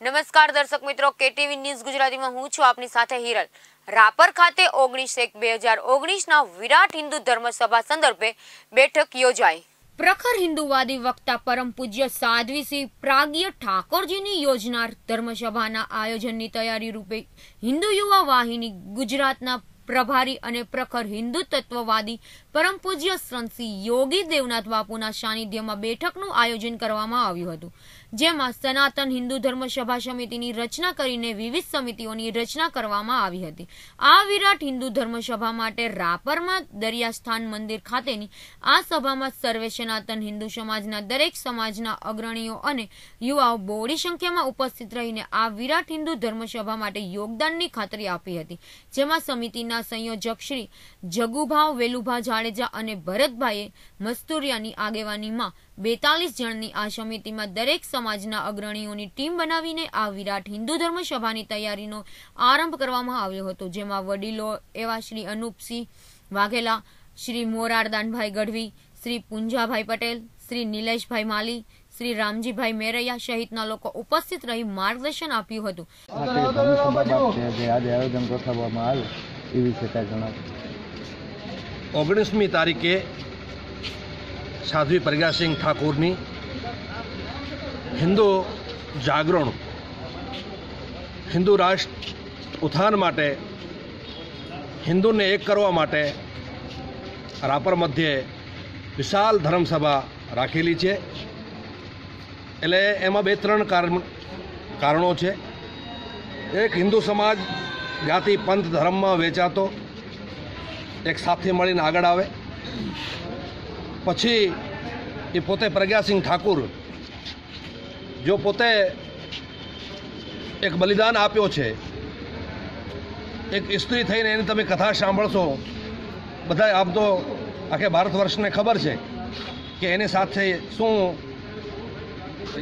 નમસ્કાર દર્શક મિત્રો, કેટીવી ન્યૂઝ ગુજરાતીમાં હું છું આપની સાથે હિરલ. રાપર ખાતે ઓગણીસ એક બે હજાર ઓગણીસના વિરાટ હિન્દુ ધર્મ સભા સંદર્ભે બેઠક યોજાઈ. પ્રખર હિન્દુવાદી વક્તા પરમ પૂજ્ય સાધ્વી શ્રી પ્રાગ્ય ઠાકોરજીની યોજનાર ધર્મસભાના આયોજનની તૈયારી રૂપે હિન્દુ યુવા વાહિની ગુજરાતના પ્રભારી અને પ્રખર હિન્દુ તત્વવાદી પરમ પૂજ્ય સંતસિંહ યોગી દેવનાથ બાપુના સાનિધ્યમાં બેઠકનું આયોજન કરવામાં આવ્યું હતું. જેમાં સનાતન હિન્દુ ધર્મ સભા સમિતિની રચના કરીને વિવિધ સમિતિઓની રચના કરવામાં આવી હતી. આ વિરાટ હિન્દુ ધર્મ સભા માટે રાપરમાં દરિયાસ્થાન મંદિર ખાતેની આ સભામાં સર્વે સનાતન હિન્દુ સમાજના દરેક સમાજના અગ્રણીઓ અને યુવાઓ બોડી સંખ્યામાં ઉપસ્થિત રહીને આ વિરાટ હિન્દુ ધર્મ સભા માટે યોગદાનની ખાતરી આપી હતી. જેમાં સમિતિના સંયોજક શ્રી જગુભાવ વેલુભા જાડેજા અને ભરતભાઈએ મસ્તુરિયાની આગેવાનીમાં બેતાલીસ જણની આ સમિતિમાં દરેક સમાજના અગ્રણીઓની ટીમ બનાવીને આ વિરાટ હિન્દુ ધર્મ સભાની તૈયારીનો આરંભ કરવામાં આવ્યો હતો, જેમાં વડીલો એવા શ્રી અનુપસિંહ વાઘેલા, શ્રી મોરારદાનભાઈ ગઢવી, શ્રી પુંજાભાઈ પટેલ, શ્રી નિલેશભાઈ માલી, શ્રી રામજીભાઈ મેરૈયા સહિતના લોકો ઉપસ્થિત રહી માર્ગદર્શન આપ્યું હતું. ઓગણીસમી તારીખે સાધ્વી પ્રજ્ઞાસિંહ ઠાકોરની હિન્દુ જાગરણ, હિન્દુ રાષ્ટ્ર ઉત્થાન માટે, હિન્દુને એક કરવા માટે રાપર મધ્યે વિશાળ ધર્મસભા રાખેલી છે. એટલે એમાં બે ત્રણ કારણ, કારણો છે. એક હિન્દુ સમાજ જાતિ પંથ ધર્મમાં વેચાતો, એક સાથે મળીને આગળ આવે. પછી એ પોતે પ્રજ્ઞાસિંહ ઠાકુર, જો પોતે એક બલિદાન આપ્યો છે, એક સ્ત્રી થઈને એની તમે કથા સાંભળશો બધા આમ તો આખે ભારત વર્ષને ખબર છે કે એની સાથે શું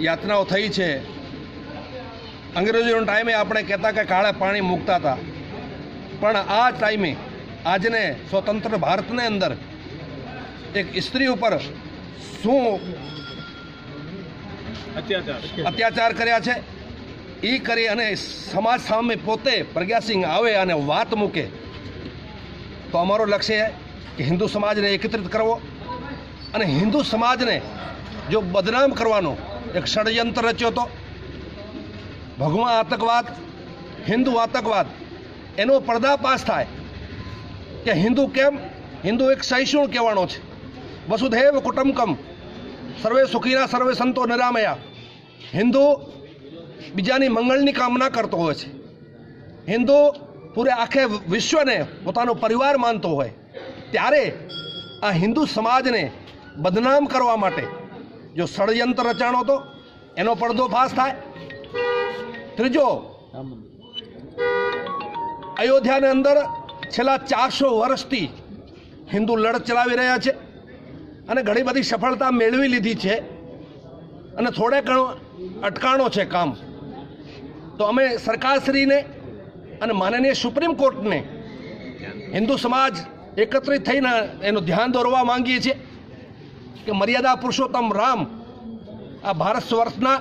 યાતનાઓ થઈ છે. અંગ્રેજોનો ટાઈમે આપણે કહેતા કે કાળે પાણી મૂકતા હતા. પણ આ ટાઈમે આજને સ્વતંત્ર ભારતને અંદર એક સ્ત્રી ઉપર શું અત્યાચાર. કર્યા છે? એ કરી અને સમાજ સામે પોતે પ્રજ્ઞાસિંહ આવે અને વાત મૂકે. તો અમારો લક્ષ્ય કે હિન્દુ સમાજને એકત્રિત કરવો અને હિન્દુ સમાજને જો બદનામ કરવાનો એક ષડયંત્ર રચ્યો હતો ભગવાન આતંકવાદ હિન્દુ આતંકવાદ એનો પર્દાપાશ થાય. કે હિન્દુ કેમ? હિન્દુ એક સહિષ્ણુ કહેવાનો છે. વસુધૈવ કુટુંબકમ સર્વે સુખીના સર્વે સંતો નિરામયા હિન્દુ બીજાની મંગળની કામના કરતો હોય છે હિન્દુ પૂરે આખે વિશ્વને પોતાનો પરિવાર માનતો હોય ત્યારે આ હિન્દુ સમાજને બદનામ કરવા માટે જો ષડયંત્ર રચાણો હતો એનો પડદોફાશ થાય ત્રીજો અયોધ્યાની અંદર છેલ્લા ચારસો વર્ષથી હિન્દુ લડત ચલાવી રહ્યા છે અને ઘણી બધી સફળતા મેળવી લીધી છે. અને થોડે ઘણો અટકાણો છે કામ. તો અમે સરકારશ્રીને અને માનનીય સુપ્રીમ કોર્ટને હિન્દુ સમાજ એકત્રિત થઈને એનું ધ્યાન દોરવા માંગીએ છીએ કે મર્યાદા પુરુષોત્તમ રામ આ ભારત વર્ષના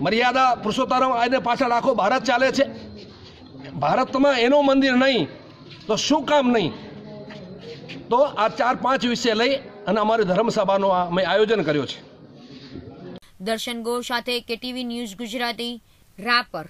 મર્યાદા પુરુષોત્તમ આને પાછળ આખો ભારત ચાલે છે. ભારતમાં એનું મંદિર નહીં, તો શું કામ નહીં? તો આ ચાર પાંચ વિષય લઈ અને અમારી ધર્મસભાનું અમે આયોજન કર્યો છે. દર્શન ગો સાથે કેટીવી ન્યૂઝ ગુજરાતી રાપર.